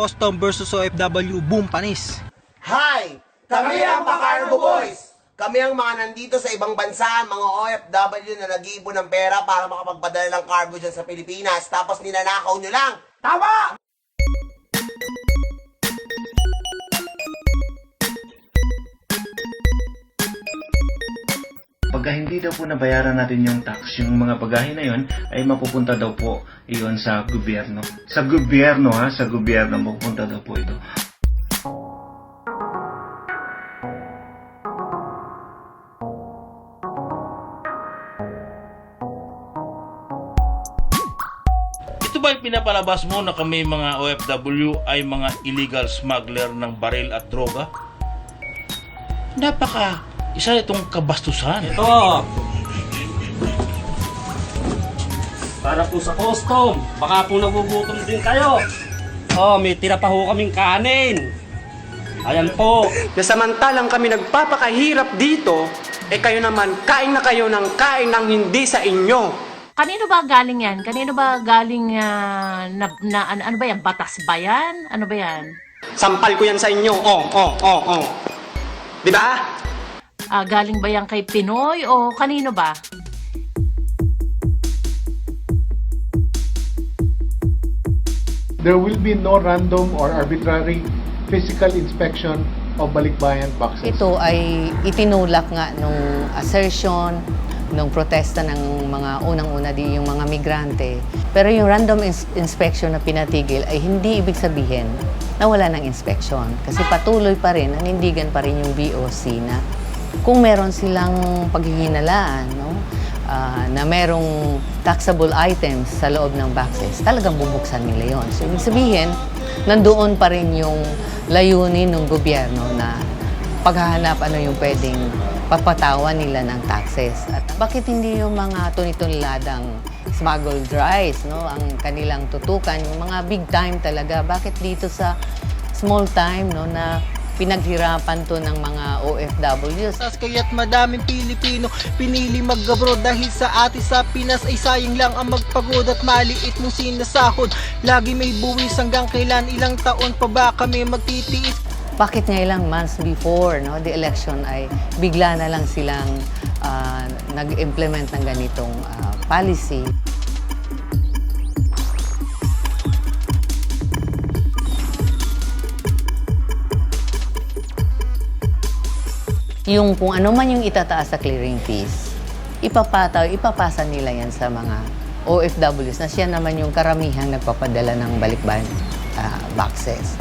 Custom versus OFW, boom, panis. Hi! Kami ang Pacargo Boys! Kami ang mga nandito sa ibang bansa, mga OFW na nag-iipon ng pera para makapagpadala ng cargo dyan sa Pilipinas. Tapos ninanakaw nyo lang. Tama! Pagka hindi daw po nabayaran natin yung tax, yung mga bagahe na yon ay mapupunta daw po iyon sa gobyerno. Sa gobyerno ha, sa gobyerno mapupunta daw po ito. Ito ba yung pinapalabas mo na kami mga OFW ay mga illegal smuggler ng baril at droga? Napaka isa itong kabastusan. Ito. Para po sa custom. Baka po nagugutom din kayo. Oh, may tira pa ho kaming kanin. Ayan po. na samantalang kami nagpapakahirap dito, eh kayo naman kain na kayo ng kain ng hindi sa inyo. Kanino ba galing yan? Kanino ba galing ah, na, na ano, ano ba yan? Batas ba yan? Ano ba yan? Sampal ko yan sa inyo. Oh, oh, oh, oh. Di ba? Ah, galing ba yan kay Pinoy o kanino ba? there will be no random or arbitrary physical inspection of balikbayan boxes. Ito ay itinulak nga nung assertion, nung protesta ng mga unang-una di yung mga migrante. Pero yung random ins- inspection na pinatigil ay hindi ibig sabihin na wala ng inspection. Kasi patuloy pa rin, nanindigan pa rin yung BOC na kung meron silang paghihinalaan, no? ah, na merong taxable items sa loob ng boxes, talagang bubuksan nila yon. So, ibig sabihin, nandoon pa rin yung layunin ng gobyerno na paghahanap ano yung pwedeng papatawan nila ng taxes. At bakit hindi yung mga tunitunladang smuggled rice, no? ang kanilang tutukan, yung mga big time talaga. Bakit dito sa small time no, na pinaghirapan to ng mga OFWs? Sas kaya't madaming Pilipino pinili mag-abroad dahil sa atin sa Pinas ay sayang lang ang magpagod at maliit mong sinasahod. Lagi may buwis hanggang kailan ilang taon pa ba kami magtitiis? bakit nga ilang months before no, the election ay bigla na lang silang ah, nag-implement ng ganitong ah, policy. Yung kung ano man yung itataas sa clearing fees, ipapataw, ipapasa nila yan sa mga OFWs na siya naman yung karamihang nagpapadala ng balikbayan ah, boxes.